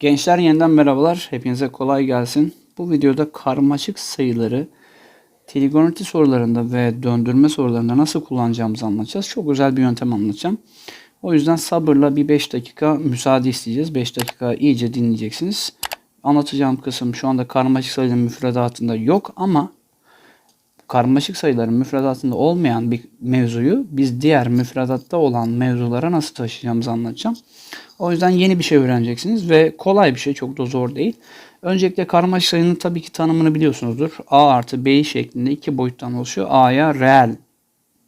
Gençler yeniden merhabalar. Hepinize kolay gelsin. Bu videoda karmaşık sayıları trigonometri sorularında ve döndürme sorularında nasıl kullanacağımızı anlatacağız. Çok güzel bir yöntem anlatacağım. O yüzden sabırla bir 5 dakika müsaade isteyeceğiz. 5 dakika iyice dinleyeceksiniz. Anlatacağım kısım şu anda karmaşık sayıların müfredatında yok ama karmaşık sayıların müfredatında olmayan bir mevzuyu biz diğer müfredatta olan mevzulara nasıl taşıyacağımızı anlatacağım. O yüzden yeni bir şey öğreneceksiniz ve kolay bir şey çok da zor değil. Öncelikle karmaşık sayının tabii ki tanımını biliyorsunuzdur. A artı B şeklinde iki boyuttan oluşuyor. A'ya reel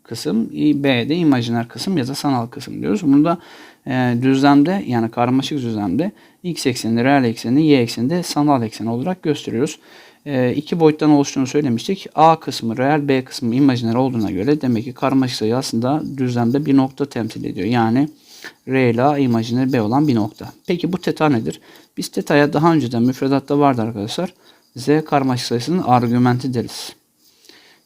kısım, B'de imajiner kısım ya da sanal kısım diyoruz. Bunu da e, düzlemde yani karmaşık düzlemde x ekseninde, reel ekseninde, y ekseninde sanal eksen olarak gösteriyoruz. E, iki boyuttan oluştuğunu söylemiştik. A kısmı reel, B kısmı imajiner olduğuna göre demek ki karmaşık sayı aslında düzlemde bir nokta temsil ediyor. Yani R ile imajiner B olan bir nokta. Peki bu teta nedir? Biz teta'ya daha önceden müfredatta vardı arkadaşlar. Z karmaşık sayısının argümenti deriz.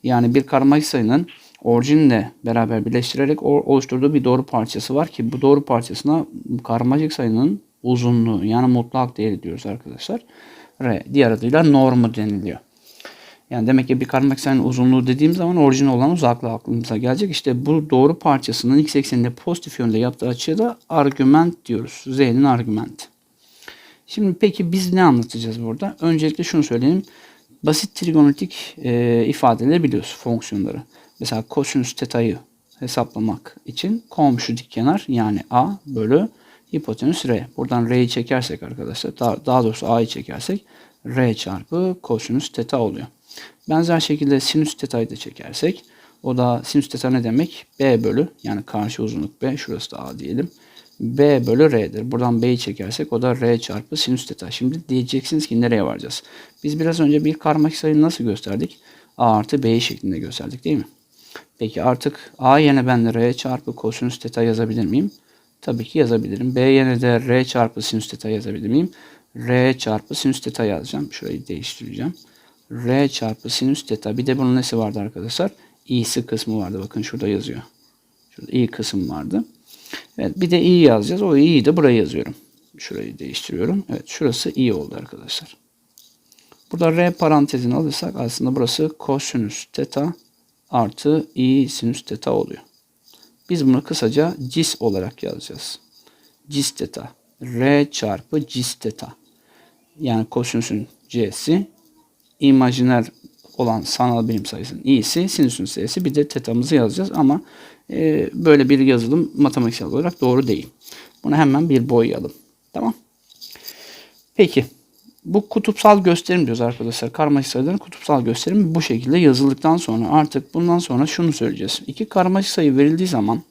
Yani bir karmaşık sayının orijinle beraber birleştirerek oluşturduğu bir doğru parçası var ki bu doğru parçasına karmaşık sayının uzunluğu yani mutlak değeri diyoruz arkadaşlar. R diğer adıyla normu deniliyor. Yani demek ki bir karmaşık sayının uzunluğu dediğim zaman orijin olan uzaklığı aklımıza gelecek. İşte bu doğru parçasının x ekseninde pozitif yönde yaptığı açıya da argüment diyoruz. Z'nin argümenti. Şimdi peki biz ne anlatacağız burada? Öncelikle şunu söyleyeyim. Basit trigonometrik e, ifadeleri biliyoruz, fonksiyonları. Mesela kosinüs teta'yı hesaplamak için komşu dik kenar yani a bölü hipotenüs r. Buradan r'yi çekersek arkadaşlar, daha, daha doğrusu a'yı çekersek r çarpı kosinüs teta oluyor. Benzer şekilde sinüs teta'yı da çekersek o da sinüs teta ne demek? B bölü yani karşı uzunluk B şurası da A diyelim. B bölü R'dir. Buradan B'yi çekersek o da R çarpı sinüs teta. Şimdi diyeceksiniz ki nereye varacağız? Biz biraz önce bir karmaşık sayıyı nasıl gösterdik? A artı B'yi şeklinde gösterdik değil mi? Peki artık A yerine ben de R çarpı kosinüs teta yazabilir miyim? Tabii ki yazabilirim. B yerine de R çarpı sinüs teta yazabilir miyim? R çarpı sinüs teta yazacağım. Şurayı değiştireceğim. R çarpı sinüs teta. Bir de bunun nesi vardı arkadaşlar? i'si kısmı vardı. Bakın şurada yazıyor. Şurada i kısım vardı. Evet bir de i yazacağız. O i'yi de buraya yazıyorum. Şurayı değiştiriyorum. Evet şurası i oldu arkadaşlar. Burada r parantezini alırsak aslında burası kosinüs teta artı i sinüs teta oluyor. Biz bunu kısaca cis olarak yazacağız. Cis teta. R çarpı cis teta. Yani kosinüsün c'si imajiner olan sanal birim sayısının i'si, sinüsün s'si bir de tetamızı yazacağız ama e, böyle bir yazılım matematiksel olarak doğru değil. Bunu hemen bir boyayalım. Tamam. Peki. Bu kutupsal gösterim diyoruz arkadaşlar. Karmaşık sayıların kutupsal gösterimi bu şekilde yazıldıktan sonra artık bundan sonra şunu söyleyeceğiz. İki karmaşık sayı verildiği zaman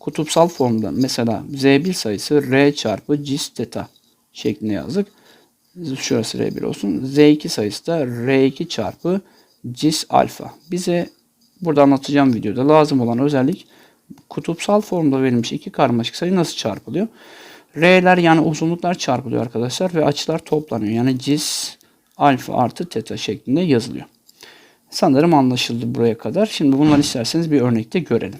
kutupsal formda mesela z1 sayısı r çarpı cis teta şeklinde yazdık. Şurası R1 olsun. Z2 sayısı da R2 çarpı cis alfa. Bize burada anlatacağım videoda lazım olan özellik kutupsal formda verilmiş iki karmaşık sayı nasıl çarpılıyor? R'ler yani uzunluklar çarpılıyor arkadaşlar ve açılar toplanıyor. Yani cis alfa artı teta şeklinde yazılıyor. Sanırım anlaşıldı buraya kadar. Şimdi bunları isterseniz bir örnekte görelim.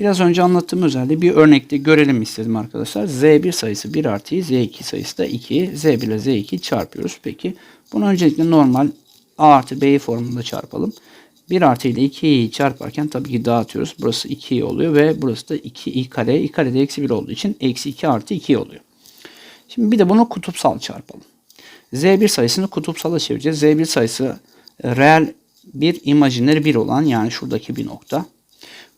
Biraz önce anlattığım özelliği bir örnekte görelim istedim arkadaşlar. Z1 sayısı 1 artı Z2 sayısı da 2. Z1 ile Z2 çarpıyoruz. Peki bunu öncelikle normal A artı B formunda çarpalım. 1 artı ile 2'yi çarparken tabii ki dağıtıyoruz. Burası 2 oluyor ve burası da 2 i kare. i kare de eksi 1 olduğu için eksi 2 artı 2 oluyor. Şimdi bir de bunu kutupsal çarpalım. Z1 sayısını kutupsala çevireceğiz. Z1 sayısı reel bir imajiner 1 olan yani şuradaki bir nokta.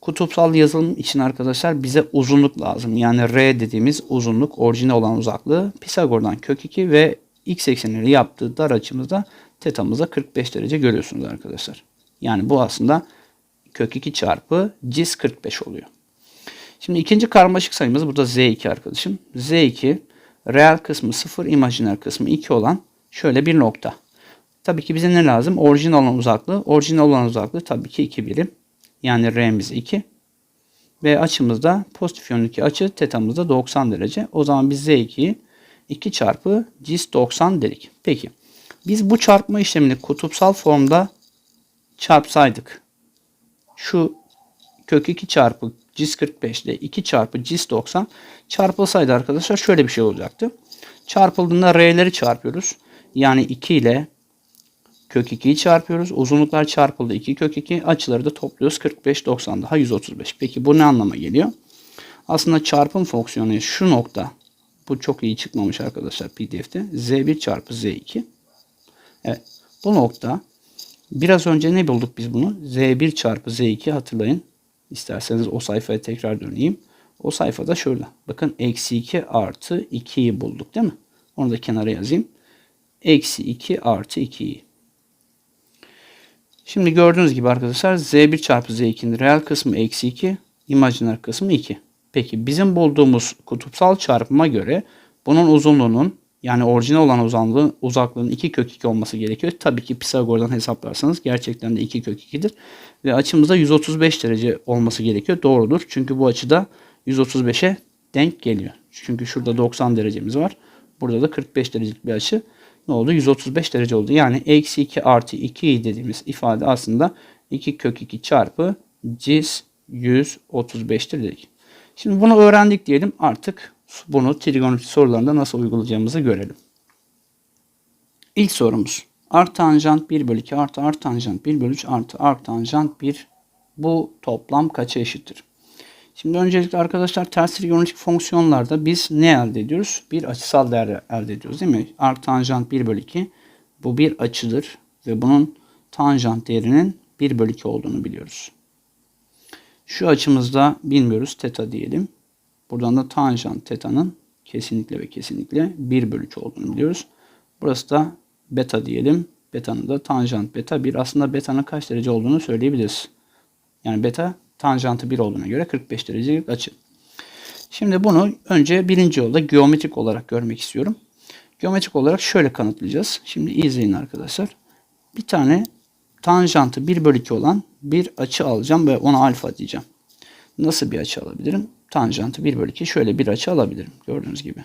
Kutupsal yazılım için arkadaşlar bize uzunluk lazım. Yani R dediğimiz uzunluk orijinal olan uzaklığı Pisagor'dan kök 2 ve x eksenleri yaptığı dar açımızda tetamızda 45 derece görüyorsunuz arkadaşlar. Yani bu aslında kök 2 çarpı cis 45 oluyor. Şimdi ikinci karmaşık sayımız burada z2 arkadaşım. z2 reel kısmı 0, imajiner kısmı 2 olan şöyle bir nokta. Tabii ki bize ne lazım? Orijinal olan uzaklığı. Orijinal olan uzaklığı tabii ki 2 birim. Yani R'miz 2. Ve açımızda pozitif yönlük açı tetamızda 90 derece. O zaman biz Z2'yi 2 çarpı cis 90 dedik. Peki biz bu çarpma işlemini kutupsal formda çarpsaydık şu kök 2 çarpı cis 45 ile 2 çarpı cis 90 çarpılsaydı arkadaşlar şöyle bir şey olacaktı. Çarpıldığında r'leri çarpıyoruz. Yani 2 ile kök 2'yi çarpıyoruz. Uzunluklar çarpıldı 2 kök 2. Açıları da topluyoruz. 45 90 daha 135. Peki bu ne anlama geliyor? Aslında çarpım fonksiyonu şu nokta. Bu çok iyi çıkmamış arkadaşlar PDF'te. Z1 çarpı Z2. Evet. Bu nokta biraz önce ne bulduk biz bunu? Z1 çarpı Z2 hatırlayın. İsterseniz o sayfaya tekrar döneyim. O sayfada şurada. Bakın eksi 2 artı 2'yi bulduk değil mi? Onu da kenara yazayım. Eksi 2 artı 2'yi. Şimdi gördüğünüz gibi arkadaşlar Z1 çarpı Z2'nin reel kısmı eksi 2, imajiner kısmı 2. Peki bizim bulduğumuz kutupsal çarpıma göre bunun uzunluğunun yani orijinal olan uzanlığı, uzaklığın 2 kök 2 olması gerekiyor. Tabii ki Pisagor'dan hesaplarsanız gerçekten de 2 kök 2'dir. Ve açımızda 135 derece olması gerekiyor. Doğrudur. Çünkü bu açıda 135'e denk geliyor. Çünkü şurada 90 derecemiz var. Burada da 45 derecelik bir açı. Ne oldu? 135 derece oldu. Yani eksi 2 artı 2 dediğimiz ifade aslında 2 kök 2 çarpı cis 135'tir dedik. Şimdi bunu öğrendik diyelim. Artık bunu trigonometri sorularında nasıl uygulayacağımızı görelim. İlk sorumuz. Art tanjant 1 bölü 2 artı art tanjant 1 bölü 3 artı art tanjant 1 bu toplam kaça eşittir? Şimdi öncelikle arkadaşlar ters trigonometrik fonksiyonlarda biz ne elde ediyoruz? Bir açısal değer elde ediyoruz değil mi? Art tanjant 1 bölü 2 bu bir açıdır ve bunun tanjant değerinin 1 bölü 2 olduğunu biliyoruz. Şu açımızda bilmiyoruz teta diyelim. Buradan da tanjant teta'nın kesinlikle ve kesinlikle 1 bölü 2 olduğunu biliyoruz. Burası da beta diyelim. Beta'nın da tanjant beta 1. Aslında beta'nın kaç derece olduğunu söyleyebiliriz. Yani beta tanjantı 1 olduğuna göre 45 derecelik açı. Şimdi bunu önce birinci yolda geometrik olarak görmek istiyorum. Geometrik olarak şöyle kanıtlayacağız. Şimdi izleyin arkadaşlar. Bir tane tanjantı 1 bölü 2 olan bir açı alacağım ve ona alfa diyeceğim. Nasıl bir açı alabilirim? Tanjantı 1 bölü 2 şöyle bir açı alabilirim. Gördüğünüz gibi.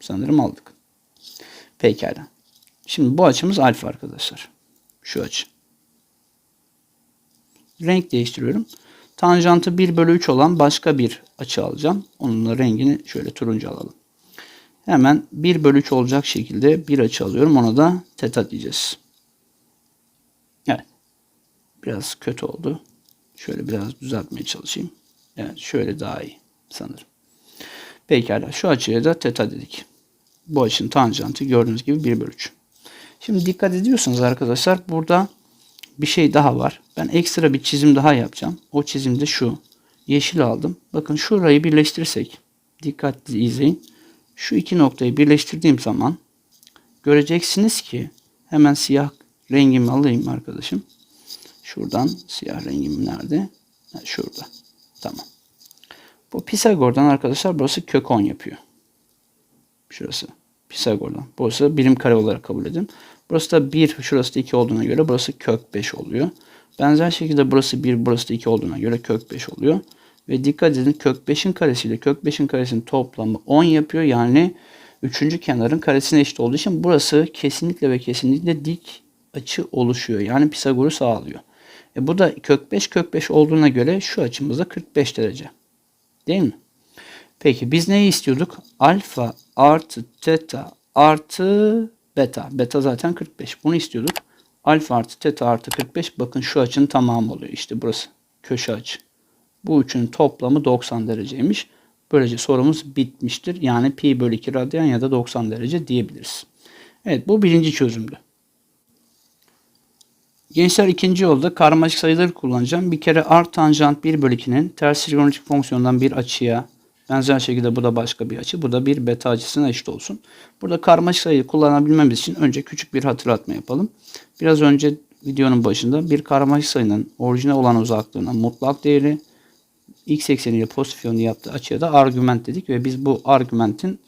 Sanırım aldık. Pekala. Şimdi bu açımız alfa arkadaşlar. Şu açı. Renk değiştiriyorum. Tanjantı 1 bölü 3 olan başka bir açı alacağım. Onun da rengini şöyle turuncu alalım. Hemen 1 bölü 3 olacak şekilde bir açı alıyorum. Ona da teta diyeceğiz. Evet. Biraz kötü oldu. Şöyle biraz düzeltmeye çalışayım. Evet şöyle daha iyi sanırım. Pekala şu açıya da teta dedik. Bu açının tanjantı gördüğünüz gibi 1 bölü 3. Şimdi dikkat ediyorsanız arkadaşlar burada bir şey daha var. Ben ekstra bir çizim daha yapacağım. O çizimde şu. Yeşil aldım. Bakın şurayı birleştirirsek. Dikkatli izleyin. Şu iki noktayı birleştirdiğim zaman göreceksiniz ki hemen siyah rengimi alayım arkadaşım. Şuradan siyah rengim nerede? Ha, şurada. Tamam. Bu Pisagor'dan arkadaşlar burası kök 10 yapıyor. Şurası. Pisagor'dan. Burası birim kare olarak kabul edin. Burası da 1, şurası da 2 olduğuna göre burası kök 5 oluyor. Benzer şekilde burası 1, burası da 2 olduğuna göre kök 5 oluyor. Ve dikkat edin kök 5'in karesiyle kök 5'in karesinin toplamı 10 yapıyor. Yani 3. kenarın karesine eşit olduğu için burası kesinlikle ve kesinlikle dik açı oluşuyor. Yani Pisagor'u sağlıyor. E bu da kök 5 kök 5 olduğuna göre şu açımız da 45 derece. Değil mi? Peki biz neyi istiyorduk? Alfa artı teta artı beta. Beta zaten 45. Bunu istiyorduk. Alfa artı teta artı 45. Bakın şu açının tamamı oluyor. İşte burası. Köşe açı. Bu üçünün toplamı 90 dereceymiş. Böylece sorumuz bitmiştir. Yani pi bölü 2 radyan ya da 90 derece diyebiliriz. Evet bu birinci çözümdü. Gençler ikinci yolda karmaşık sayıları kullanacağım. Bir kere art tanjant 1 bölü 2'nin ters trigonometrik fonksiyondan bir açıya benzer şekilde bu da başka bir açı. Bu da bir beta açısına eşit olsun. Burada karmaşık sayıyı kullanabilmemiz için önce küçük bir hatırlatma yapalım. Biraz önce videonun başında bir karmaşık sayının orijinal olan uzaklığına mutlak değeri x ekseniyle pozitif yönlü yaptığı açıya da argüment dedik ve biz bu argümentin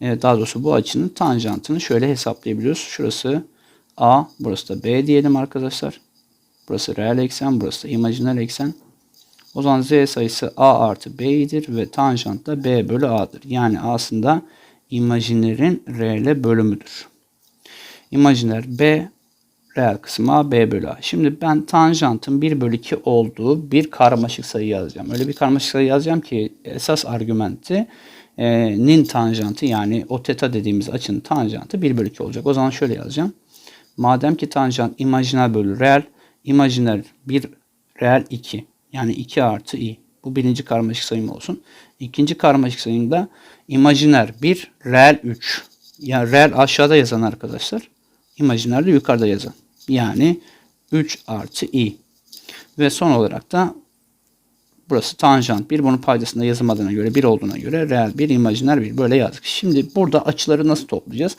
e, daha doğrusu bu açının tanjantını şöyle hesaplayabiliyoruz. Şurası A, burası da B diyelim arkadaşlar. Burası reel eksen, burası da imajiner eksen. O zaman z sayısı A artı B'dir ve tanjant da B bölü A'dır. Yani aslında imajinerin reele bölümüdür. İmajiner B, reel kısmı A, B bölü A. Şimdi ben tanjantın 1 bölü 2 olduğu bir karmaşık sayı yazacağım. Öyle bir karmaşık sayı yazacağım ki esas argümenti e, nin tanjantı yani o teta dediğimiz açının tanjantı 1 bölü 2 olacak. O zaman şöyle yazacağım. Madem ki tanjant imajiner bölü reel, imajiner 1, reel 2. Yani 2 artı i. Bu birinci karmaşık sayım olsun. İkinci karmaşık sayımda imajiner 1, reel 3. Yani reel aşağıda yazan arkadaşlar. İmajiner de yukarıda yazan. Yani 3 artı i. Ve son olarak da burası tanjant 1. Bunun paydasında yazılmadığına göre 1 olduğuna göre reel 1, imajiner 1. Böyle yazdık. Şimdi burada açıları nasıl toplayacağız?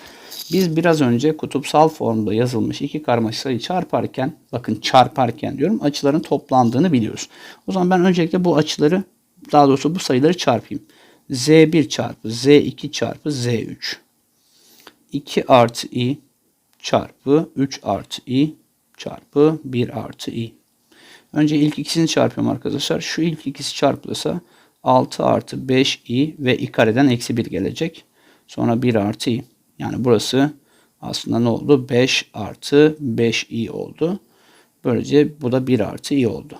Biz biraz önce kutupsal formda yazılmış iki karmaşık sayı çarparken, bakın çarparken diyorum, açıların toplandığını biliyoruz. O zaman ben öncelikle bu açıları, daha doğrusu bu sayıları çarpayım. Z1 çarpı Z2 çarpı Z3. 2 artı i çarpı 3 artı i çarpı 1 artı i. Önce ilk ikisini çarpıyorum arkadaşlar. Şu ilk ikisi çarpılırsa 6 artı 5i ve i kareden eksi 1 gelecek. Sonra 1 artı i. Yani burası aslında ne oldu? 5 artı 5i oldu. Böylece bu da 1 artı i oldu.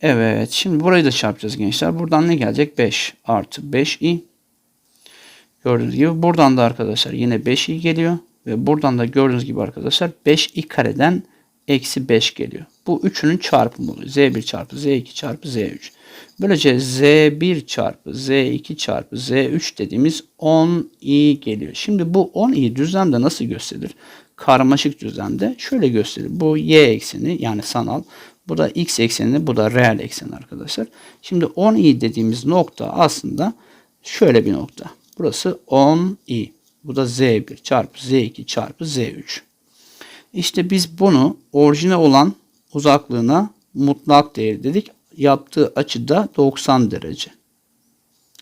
Evet şimdi burayı da çarpacağız gençler. Buradan ne gelecek? 5 artı 5i. Gördüğünüz gibi buradan da arkadaşlar yine 5i geliyor. Ve buradan da gördüğünüz gibi arkadaşlar 5i kareden eksi 5 geliyor. Bu üçünün çarpımı oluyor. Z1 çarpı Z2 çarpı Z3. Böylece Z1 çarpı Z2 çarpı Z3 dediğimiz 10i geliyor. Şimdi bu 10i düzlemde nasıl gösterilir? Karmaşık düzlemde şöyle gösterilir. Bu y ekseni yani sanal. Bu da x ekseni, bu da reel ekseni arkadaşlar. Şimdi 10i dediğimiz nokta aslında şöyle bir nokta. Burası 10i. Bu da Z1 çarpı Z2 çarpı Z3. İşte biz bunu orijinal olan uzaklığına mutlak değer dedik. Yaptığı açı da 90 derece.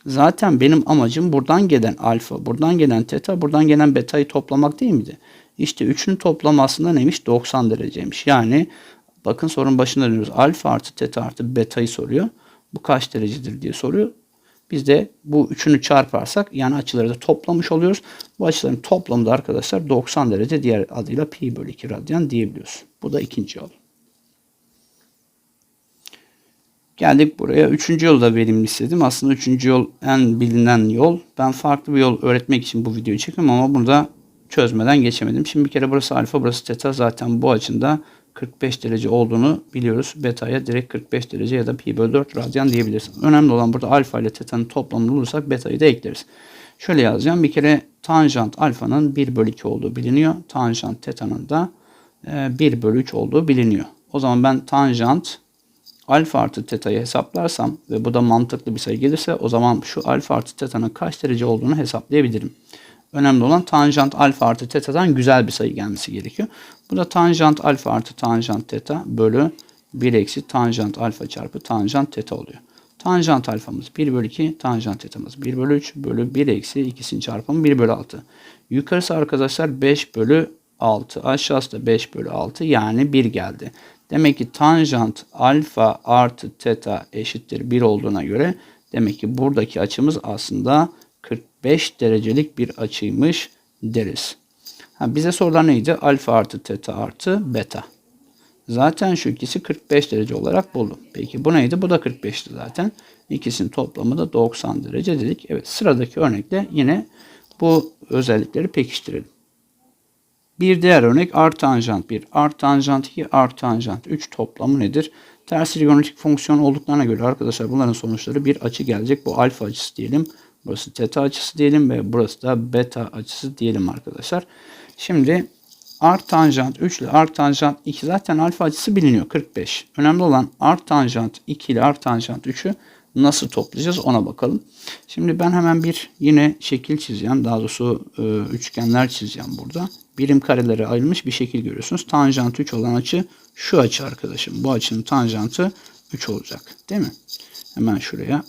Zaten benim amacım buradan gelen alfa, buradan gelen teta, buradan gelen betayı toplamak değil miydi? İşte üçünün toplamı aslında neymiş? 90 dereceymiş. Yani bakın sorun başında diyoruz. Alfa artı teta artı betayı soruyor. Bu kaç derecedir diye soruyor. Biz de bu üçünü çarparsak yani açıları da toplamış oluyoruz. Bu açıların toplamı da arkadaşlar 90 derece diğer adıyla pi bölü 2 radyan diyebiliyoruz. Bu da ikinci yol. Geldik buraya. Üçüncü yolu da verimli istedim. Aslında üçüncü yol en bilinen yol. Ben farklı bir yol öğretmek için bu videoyu çekiyorum ama burada çözmeden geçemedim. Şimdi bir kere burası alfa, burası teta. Zaten bu açında 45 derece olduğunu biliyoruz. Beta'ya direkt 45 derece ya da pi bölü 4 radyan diyebiliriz. Önemli olan burada alfa ile teta'nın toplamını bulursak beta'yı da ekleriz. Şöyle yazacağım. Bir kere tanjant alfanın 1 bölü 2 olduğu biliniyor. Tanjant teta'nın da 1 bölü 3 olduğu biliniyor. O zaman ben tanjant alfa artı teta'yı hesaplarsam ve bu da mantıklı bir sayı gelirse o zaman şu alfa artı teta'nın kaç derece olduğunu hesaplayabilirim. Önemli olan tanjant alfa artı teta'dan güzel bir sayı gelmesi gerekiyor. Bu da tanjant alfa artı tanjant teta bölü 1 eksi tanjant alfa çarpı tanjant teta oluyor. Tanjant alfamız 1 bölü 2, tanjant tetamız 1 bölü 3 bölü 1 eksi ikisinin çarpımı 1 bölü 6. Yukarısı arkadaşlar 5 bölü 6. Aşağısı da 5 bölü 6 yani 1 geldi. Demek ki tanjant alfa artı teta eşittir 1 olduğuna göre demek ki buradaki açımız aslında 45 derecelik bir açıymış deriz. Ha, bize sorulan neydi? Alfa artı teta artı beta. Zaten şu ikisi 45 derece olarak buldum. Peki bu neydi? Bu da 45'ti zaten. İkisinin toplamı da 90 derece dedik. Evet sıradaki örnekte yine bu özellikleri pekiştirelim. Bir diğer örnek art tanjant 1, art tanjant 2, art tanjant 3 toplamı nedir? Ters trigonometrik fonksiyon olduklarına göre arkadaşlar bunların sonuçları bir açı gelecek. Bu alfa açısı diyelim. Burası teta açısı diyelim ve burası da beta açısı diyelim arkadaşlar. Şimdi art tanjant 3 ile art tanjant 2 zaten alfa açısı biliniyor 45. Önemli olan art tanjant 2 ile art tanjant 3'ü nasıl toplayacağız ona bakalım. Şimdi ben hemen bir yine şekil çizeceğim. Daha doğrusu e, üçgenler çizeceğim burada. Birim karelere ayrılmış bir şekil görüyorsunuz. Tanjant 3 olan açı şu açı arkadaşım. Bu açının tanjantı 3 olacak. Değil mi? Hemen şuraya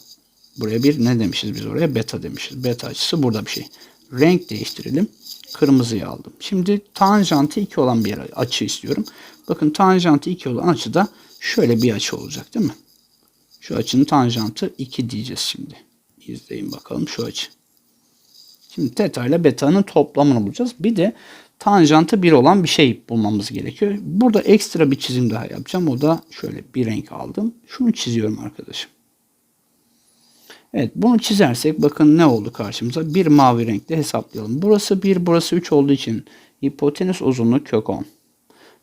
buraya bir ne demişiz biz oraya? Beta demişiz. Beta açısı burada bir şey. Renk değiştirelim. Kırmızıyı aldım. Şimdi tanjantı 2 olan bir açı istiyorum. Bakın tanjantı 2 olan açı da şöyle bir açı olacak değil mi? Şu açının tanjantı 2 diyeceğiz şimdi. İzleyin bakalım şu açı. Şimdi teta ile beta'nın toplamını bulacağız. Bir de tanjantı 1 olan bir şey bulmamız gerekiyor. Burada ekstra bir çizim daha yapacağım. O da şöyle bir renk aldım. Şunu çiziyorum arkadaşım. Evet bunu çizersek bakın ne oldu karşımıza? Bir mavi renkte hesaplayalım. Burası 1, burası 3 olduğu için hipotenüs uzunluğu kök 10.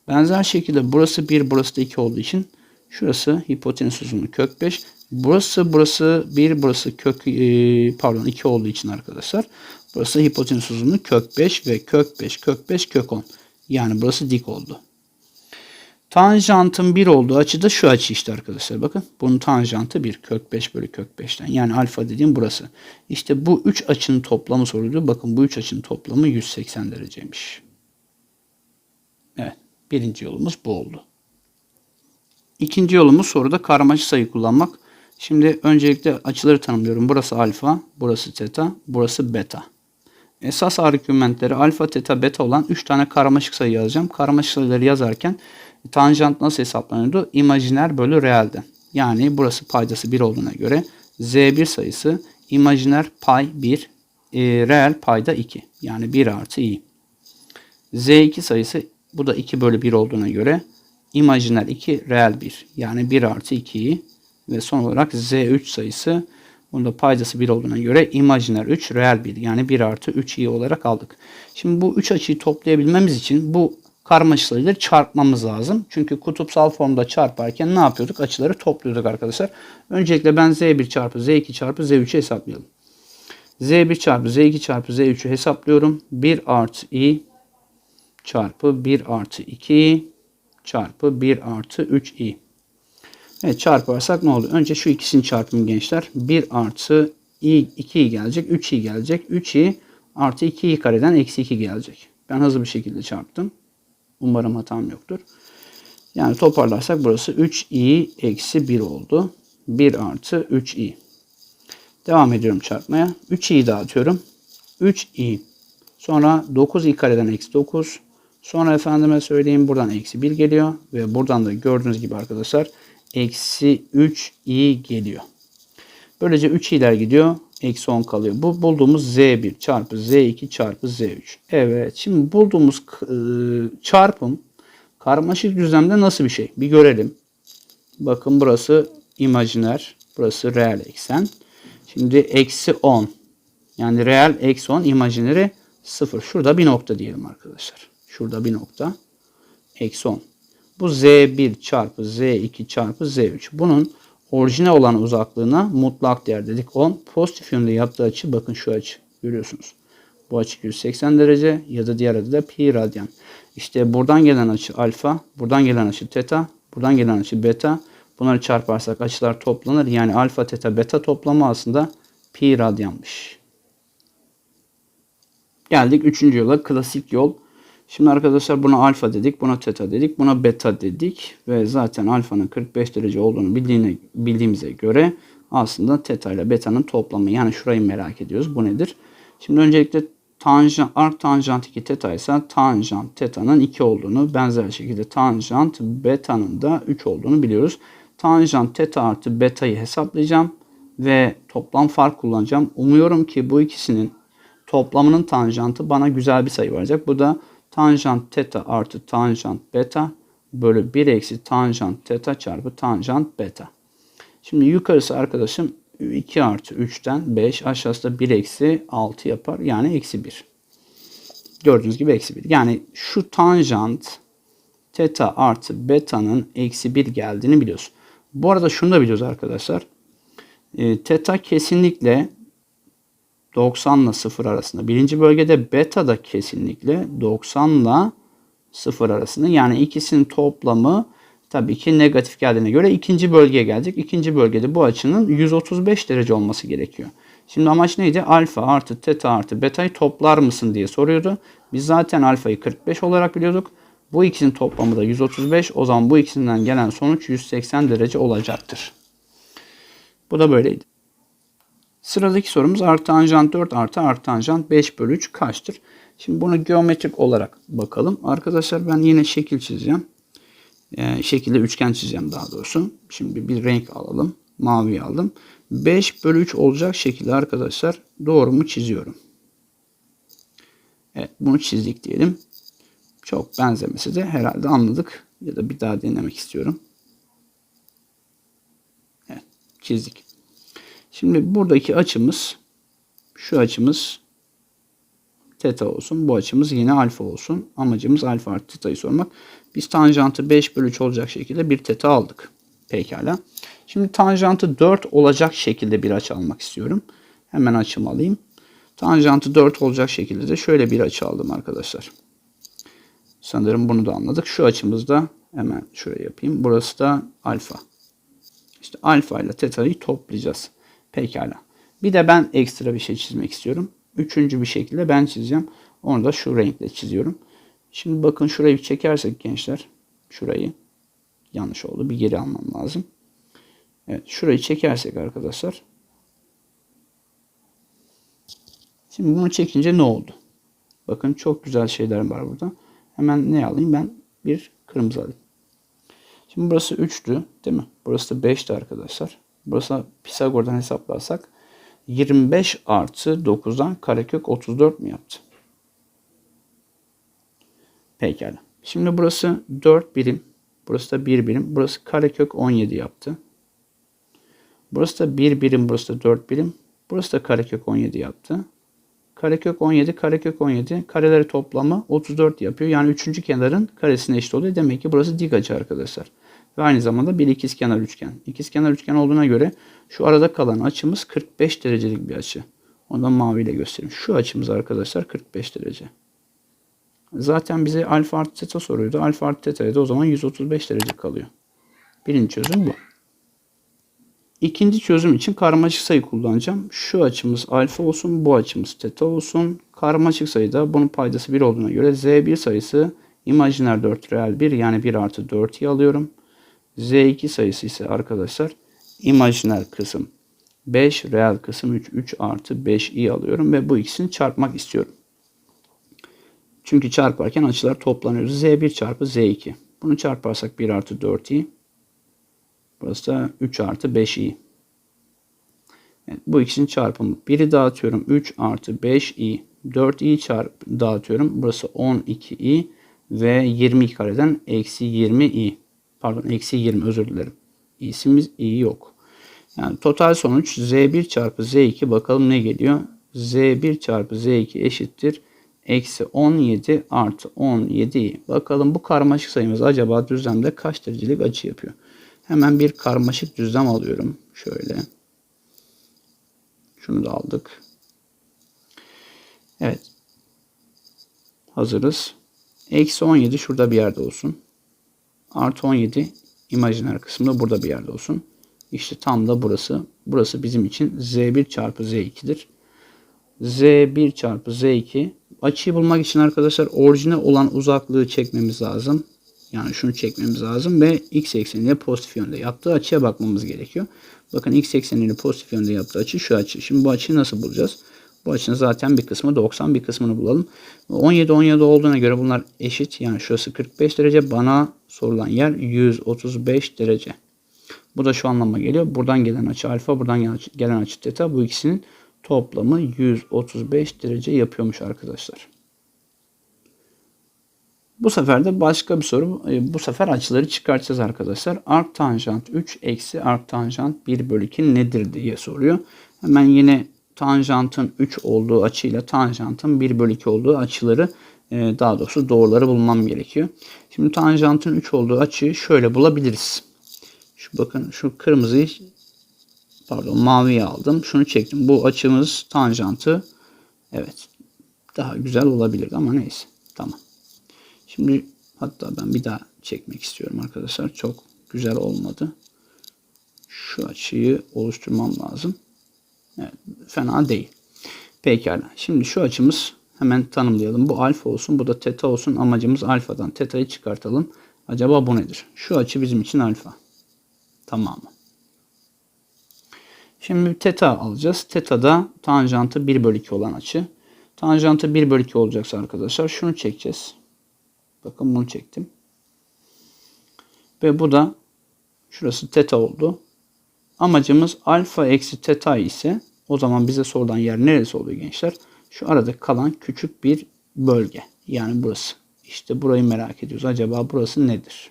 Benzer şekilde burası 1, burası da 2 olduğu için şurası hipotenüs uzunluğu kök 5. Burası burası 1, burası kök e, pardon 2 olduğu için arkadaşlar. Burası hipotenüs uzunluğu kök 5 ve kök 5, kök 5, kök 10. Yani burası dik oldu. Tanjantın 1 olduğu açı da şu açı işte arkadaşlar. Bakın bunun tanjantı 1. Kök 5 bölü kök 5'ten. Yani alfa dediğim burası. İşte bu 3 açının toplamı soruluyor. Bakın bu 3 açının toplamı 180 dereceymiş. Evet. Birinci yolumuz bu oldu. İkinci yolumuz soruda karmaşık sayı kullanmak. Şimdi öncelikle açıları tanımlıyorum. Burası alfa, burası teta, burası beta. Esas argümanları alfa, teta, beta olan 3 tane karmaşık sayı yazacağım. Karmaşık sayıları yazarken tanjant nasıl hesaplanıyordu? İmajiner bölü realden. Yani burası paydası 1 olduğuna göre z1 sayısı imajiner pay 1, e, reel payda 2. Yani 1 artı i. z2 sayısı bu da 2 bölü 1 olduğuna göre imajiner 2, reel 1. Yani 1 artı 2i. Ve son olarak z3 sayısı Bunda paydası 1 olduğuna göre imajiner 3, reel 1 yani 1 artı 3i olarak aldık. Şimdi bu 3 açıyı toplayabilmemiz için bu karmaşık çarpmamız lazım. Çünkü kutupsal formda çarparken ne yapıyorduk? Açıları topluyorduk arkadaşlar. Öncelikle ben z1 çarpı z2 çarpı z3'ü hesaplayalım. z1 çarpı z2 çarpı z3'ü hesaplıyorum. 1 artı i çarpı 1 artı 2 çarpı 1 artı 3i. Evet çarparsak ne oldu? Önce şu ikisini çarpımı gençler. 1 artı i 2i gelecek. 3i gelecek. 3i artı 2i kareden eksi 2 gelecek. Ben hızlı bir şekilde çarptım. Umarım hatam yoktur. Yani toparlarsak burası 3i eksi 1 oldu. 1 artı 3i. Devam ediyorum çarpmaya. 3i'yi dağıtıyorum. 3i. Sonra 9i kareden eksi 9. Sonra efendime söyleyeyim buradan eksi 1 geliyor. Ve buradan da gördüğünüz gibi arkadaşlar eksi 3i geliyor. Böylece 3 i'ler gidiyor. Eksi 10 kalıyor. Bu bulduğumuz z1 çarpı z2 çarpı z3. Evet şimdi bulduğumuz e, çarpım karmaşık düzlemde nasıl bir şey? Bir görelim. Bakın burası imajiner. Burası reel eksen. Şimdi eksi 10. Yani reel eksi 10 imajineri 0. Şurada bir nokta diyelim arkadaşlar. Şurada bir nokta. Eksi 10. Bu Z1 çarpı Z2 çarpı Z3. Bunun orijinal olan uzaklığına mutlak değer dedik. 10 pozitif yönde yaptığı açı bakın şu açı görüyorsunuz. Bu açı 180 derece ya da diğer adı da pi radyan. İşte buradan gelen açı alfa, buradan gelen açı teta, buradan gelen açı beta. Bunları çarparsak açılar toplanır. Yani alfa, teta, beta toplamı aslında pi radyanmış. Geldik üçüncü yola. Klasik yol. Şimdi arkadaşlar buna alfa dedik, buna teta dedik, buna beta dedik ve zaten alfanın 45 derece olduğunu bildiğine, bildiğimize göre aslında teta ile beta'nın toplamı. Yani şurayı merak ediyoruz. Bu nedir? Şimdi öncelikle tanjant, arc tanjant 2 teta ise tanjant teta'nın 2 olduğunu, benzer şekilde tanjant beta'nın da 3 olduğunu biliyoruz. Tanjant teta artı beta'yı hesaplayacağım ve toplam fark kullanacağım. Umuyorum ki bu ikisinin toplamının tanjantı bana güzel bir sayı verecek. Bu da tanjant teta artı tanjant beta bölü 1 eksi tanjant teta çarpı tanjant beta. Şimdi yukarısı arkadaşım 2 artı 3'ten 5 aşağısı da 1 eksi 6 yapar. Yani eksi 1. Gördüğünüz gibi eksi 1. Yani şu tanjant teta artı beta'nın eksi 1 geldiğini biliyoruz. Bu arada şunu da biliyoruz arkadaşlar. E, teta kesinlikle 90 ile 0 arasında. Birinci bölgede beta da kesinlikle 90 ile 0 arasında. Yani ikisinin toplamı tabii ki negatif geldiğine göre ikinci bölgeye gelecek. İkinci bölgede bu açının 135 derece olması gerekiyor. Şimdi amaç neydi? Alfa artı teta artı beta'yı toplar mısın diye soruyordu. Biz zaten alfayı 45 olarak biliyorduk. Bu ikisinin toplamı da 135. O zaman bu ikisinden gelen sonuç 180 derece olacaktır. Bu da böyleydi. Sıradaki sorumuz artı tanjant 4 artı artı tanjant 5 bölü 3 kaçtır? Şimdi bunu geometrik olarak bakalım. Arkadaşlar ben yine şekil çizeceğim. Ee, şekilde üçgen çizeceğim daha doğrusu. Şimdi bir renk alalım. Mavi aldım. 5 bölü 3 olacak şekilde arkadaşlar doğru mu çiziyorum? Evet bunu çizdik diyelim. Çok benzemesi de herhalde anladık. Ya da bir daha denemek istiyorum. Evet çizdik. Şimdi buradaki açımız şu açımız teta olsun. Bu açımız yine alfa olsun. Amacımız alfa artı teta'yı sormak. Biz tanjantı 5 bölü 3 olacak şekilde bir teta aldık. Pekala. Şimdi tanjantı 4 olacak şekilde bir açı almak istiyorum. Hemen açımı alayım. Tanjantı 4 olacak şekilde de şöyle bir açı aldım arkadaşlar. Sanırım bunu da anladık. Şu açımızda hemen şuraya yapayım. Burası da alfa. İşte alfa ile teta'yı toplayacağız. Pekala. Bir de ben ekstra bir şey çizmek istiyorum. Üçüncü bir şekilde ben çizeceğim. Onu da şu renkle çiziyorum. Şimdi bakın şurayı çekersek gençler. Şurayı. Yanlış oldu. Bir geri almam lazım. Evet. Şurayı çekersek arkadaşlar. Şimdi bunu çekince ne oldu? Bakın çok güzel şeyler var burada. Hemen ne alayım? Ben bir kırmızı alayım. Şimdi burası 3'tü değil mi? Burası da 5'ti arkadaşlar. Burası Pisagor'dan hesaplarsak 25 artı 9'dan karekök 34 mi yaptı? Pekala. Şimdi burası 4 birim. Burası da 1 birim. Burası karekök 17 yaptı. Burası da 1 birim. Burası da 4 birim. Burası da karekök 17 yaptı. Karekök 17, karekök 17. Kareleri toplamı 34 yapıyor. Yani üçüncü kenarın karesine eşit oluyor. Demek ki burası dik açı arkadaşlar. Ve aynı zamanda bir ikizkenar üçgen. İkizkenar üçgen olduğuna göre şu arada kalan açımız 45 derecelik bir açı. Ondan maviyle göstereyim. Şu açımız arkadaşlar 45 derece. Zaten bize alfa artı teta soruyordu. Alfa artı teta'ya da o zaman 135 derece kalıyor. Birinci çözüm bu. İkinci çözüm için karmaşık sayı kullanacağım. Şu açımız alfa olsun, bu açımız teta olsun. Karmaşık sayıda bunun paydası 1 olduğuna göre z1 sayısı imajiner 4 reel 1 yani 1 artı 4'i alıyorum. Z2 sayısı ise arkadaşlar imajiner kısım 5, reel kısım 3, 3 artı 5i alıyorum ve bu ikisini çarpmak istiyorum. Çünkü çarparken açılar toplanıyor. z1 çarpı z2. Bunu çarparsak 1 artı 4i. Burası da 3 artı 5i. Evet, bu ikisinin çarpımı. 1'i dağıtıyorum. 3 artı 5i. 4i çarp dağıtıyorum. Burası 12i ve 22 kareden eksi 20i. Pardon eksi 20 özür dilerim. İ'simiz i yok. Yani total sonuç z1 çarpı z2 bakalım ne geliyor. z1 çarpı z2 eşittir. Eksi 17 artı 17i. Bakalım bu karmaşık sayımız acaba düzlemde kaç derecelik açı yapıyor? Hemen bir karmaşık düzlem alıyorum. Şöyle. Şunu da aldık. Evet. Hazırız. Eksi 17 şurada bir yerde olsun. Artı 17 imajiner kısmında burada bir yerde olsun. İşte tam da burası. Burası bizim için Z1 çarpı Z2'dir. Z1 çarpı Z2 açıyı bulmak için arkadaşlar orijine olan uzaklığı çekmemiz lazım. Yani şunu çekmemiz lazım ve x ekseniyle pozitif yönde yaptığı açıya bakmamız gerekiyor. Bakın x ekseniyle pozitif yönde yaptığı açı şu açı. Şimdi bu açıyı nasıl bulacağız? Bu açının zaten bir kısmı 90 bir kısmını bulalım. 17 17 olduğuna göre bunlar eşit. Yani şurası 45 derece. Bana sorulan yer 135 derece. Bu da şu anlama geliyor. Buradan gelen açı alfa, buradan gelen açı, teta. Bu ikisinin toplamı 135 derece yapıyormuş arkadaşlar. Bu sefer de başka bir soru. Bu sefer açıları çıkartacağız arkadaşlar. Tanjant 3 eksi tanjant 1 bölü 2 nedir diye soruyor. Hemen yine tanjantın 3 olduğu açıyla tanjantın 1 bölü 2 olduğu açıları daha doğrusu doğruları bulmam gerekiyor. Şimdi tanjantın 3 olduğu açıyı şöyle bulabiliriz. Şu bakın şu kırmızıyı pardon maviyi aldım. Şunu çektim. Bu açımız tanjantı evet daha güzel olabilirdi ama neyse. Tamam. Şimdi hatta ben bir daha çekmek istiyorum arkadaşlar. Çok güzel olmadı. Şu açıyı oluşturmam lazım. Evet, fena değil. Pekala. Şimdi şu açımız hemen tanımlayalım. Bu alfa olsun. Bu da teta olsun. Amacımız alfadan teta'yı çıkartalım. Acaba bu nedir? Şu açı bizim için alfa. Tamam mı? Şimdi teta alacağız. Teta da tanjantı 1 bölü 2 olan açı. Tanjantı 1 bölü 2 olacaksa arkadaşlar şunu çekeceğiz. Bakın bunu çektim. Ve bu da şurası teta oldu. Amacımız alfa eksi teta ise o zaman bize sorulan yer neresi oluyor gençler? Şu arada kalan küçük bir bölge. Yani burası. İşte burayı merak ediyoruz. Acaba burası nedir?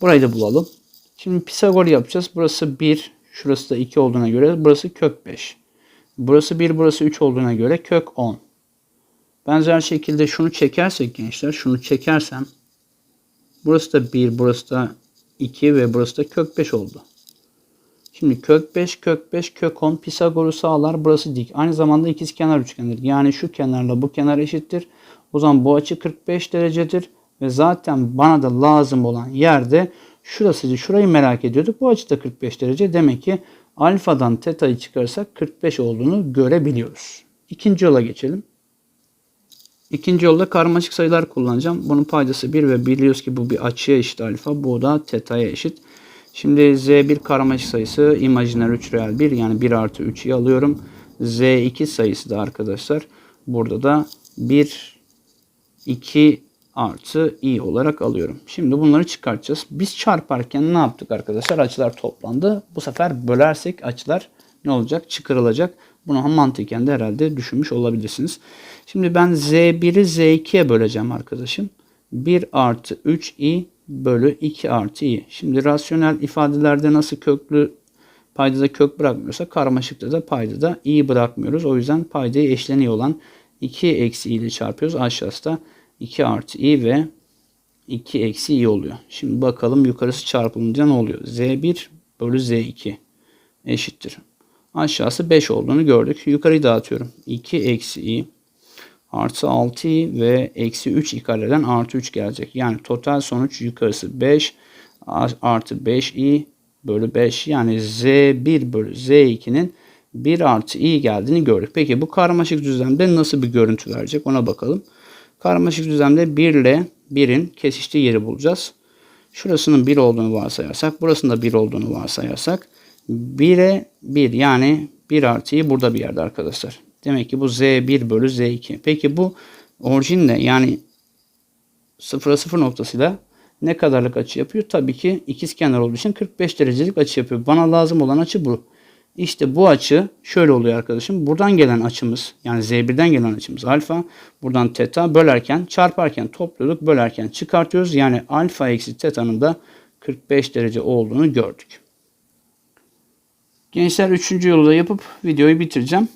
Burayı da bulalım. Şimdi Pisagor yapacağız. Burası 1. Şurası da 2 olduğuna göre burası kök 5. Burası 1 burası 3 olduğuna göre kök 10. Benzer şekilde şunu çekersek gençler şunu çekersem burası da 1 burası da 2 ve burası da kök 5 oldu. Şimdi kök 5 kök 5 kök 10 Pisagor'u sağlar. Burası dik. Aynı zamanda ikizkenar üçgendir. Yani şu kenarla bu kenar eşittir. O zaman bu açı 45 derecedir. Ve zaten bana da lazım olan yerde şurası. Şurayı merak ediyorduk. Bu açı da 45 derece. Demek ki alfadan teta'yı çıkarırsak 45 olduğunu görebiliyoruz. İkinci yola geçelim. İkinci yolda karmaşık sayılar kullanacağım. Bunun paydası 1 ve biliyoruz ki bu bir açıya eşit alfa. Bu da teta'ya eşit. Şimdi Z1 karmaşık sayısı imajiner 3 reel 1 yani 1 artı 3'ü alıyorum. Z2 sayısı da arkadaşlar burada da 1 2 artı i olarak alıyorum. Şimdi bunları çıkartacağız. Biz çarparken ne yaptık arkadaşlar? Açılar toplandı. Bu sefer bölersek açılar ne olacak? Çıkarılacak. Bunu mantıken de herhalde düşünmüş olabilirsiniz. Şimdi ben Z1'i Z2'ye böleceğim arkadaşım. 1 artı 3i bölü 2 artı i. Şimdi rasyonel ifadelerde nasıl köklü paydada kök bırakmıyorsa karmaşıkta da paydada i bırakmıyoruz. O yüzden paydayı eşleniği olan 2 eksi i ile çarpıyoruz. Aşağısı da 2 artı i ve 2 eksi i oluyor. Şimdi bakalım yukarısı çarpılınca ne oluyor? z1 bölü z2 eşittir. Aşağısı 5 olduğunu gördük. Yukarıyı dağıtıyorum. 2 eksi i artı 6i ve eksi 3i kareden artı 3 gelecek. Yani total sonuç yukarısı 5 artı 5i bölü 5 yani z1 bölü z2'nin 1 artı i geldiğini gördük. Peki bu karmaşık düzlemde nasıl bir görüntü verecek ona bakalım. Karmaşık düzlemde 1 ile 1'in kesiştiği yeri bulacağız. Şurasının 1 olduğunu varsayarsak, burasının da 1 olduğunu varsayarsak 1'e 1 yani 1 artı i burada bir yerde arkadaşlar. Demek ki bu Z1 bölü Z2. Peki bu orijinle yani 0'a 0 noktasıyla ne kadarlık açı yapıyor? Tabii ki ikizkenar olduğu için 45 derecelik açı yapıyor. Bana lazım olan açı bu. İşte bu açı şöyle oluyor arkadaşım. Buradan gelen açımız yani Z1'den gelen açımız alfa. Buradan teta bölerken çarparken topluyorduk. Bölerken çıkartıyoruz. Yani alfa eksi teta'nın da 45 derece olduğunu gördük. Gençler 3. yolu da yapıp videoyu bitireceğim.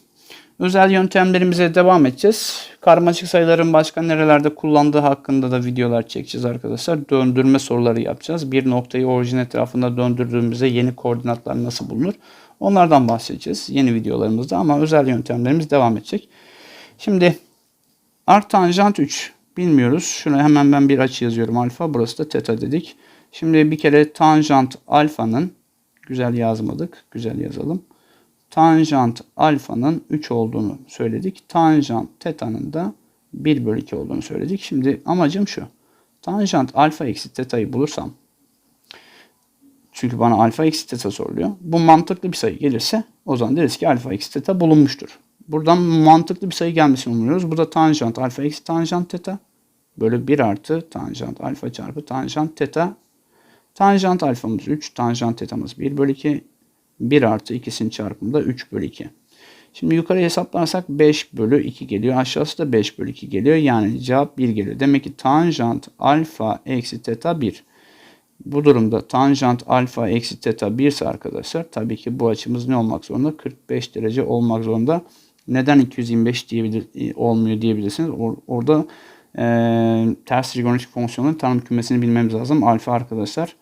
Özel yöntemlerimize devam edeceğiz. Karmaşık sayıların başka nerelerde kullandığı hakkında da videolar çekeceğiz arkadaşlar. Döndürme soruları yapacağız. Bir noktayı orijin etrafında döndürdüğümüzde yeni koordinatlar nasıl bulunur? Onlardan bahsedeceğiz yeni videolarımızda ama özel yöntemlerimiz devam edecek. Şimdi arc tanjant 3 bilmiyoruz. Şuna hemen ben bir açı yazıyorum alfa. Burası da teta dedik. Şimdi bir kere tanjant alfanın güzel yazmadık. Güzel yazalım tanjant alfanın 3 olduğunu söyledik. Tanjant teta'nın da 1 bölü 2 olduğunu söyledik. Şimdi amacım şu. Tanjant alfa eksi teta'yı bulursam çünkü bana alfa eksi teta soruluyor. Bu mantıklı bir sayı gelirse o zaman deriz ki alfa eksi teta bulunmuştur. Buradan mantıklı bir sayı gelmesini umuyoruz. Bu da tanjant alfa eksi tanjant teta bölü 1 artı tanjant alfa çarpı tanjant teta. Tanjant alfamız 3, tanjant tetamız 1 bölü 2. 1 artı ikisinin çarpımı da 3 bölü 2. Şimdi yukarı hesaplarsak 5 bölü 2 geliyor. Aşağısı da 5 bölü 2 geliyor. Yani cevap 1 geliyor. Demek ki tanjant alfa eksi teta 1. Bu durumda tanjant alfa eksi teta 1 ise arkadaşlar tabii ki bu açımız ne olmak zorunda? 45 derece olmak zorunda. Neden 225 diyebilir, olmuyor diyebilirsiniz. Or, orada e, ters trigonometrik fonksiyonun tanım kümesini bilmemiz lazım. Alfa arkadaşlar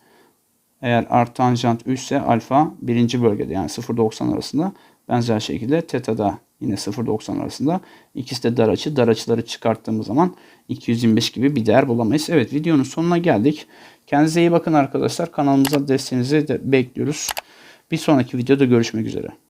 eğer art tanjant 3 ise alfa birinci bölgede yani 0-90 arasında. Benzer şekilde teta da yine 0-90 arasında. İkisi de dar açı. Dar açıları çıkarttığımız zaman 225 gibi bir değer bulamayız. Evet videonun sonuna geldik. Kendinize iyi bakın arkadaşlar. Kanalımıza desteğinizi de bekliyoruz. Bir sonraki videoda görüşmek üzere.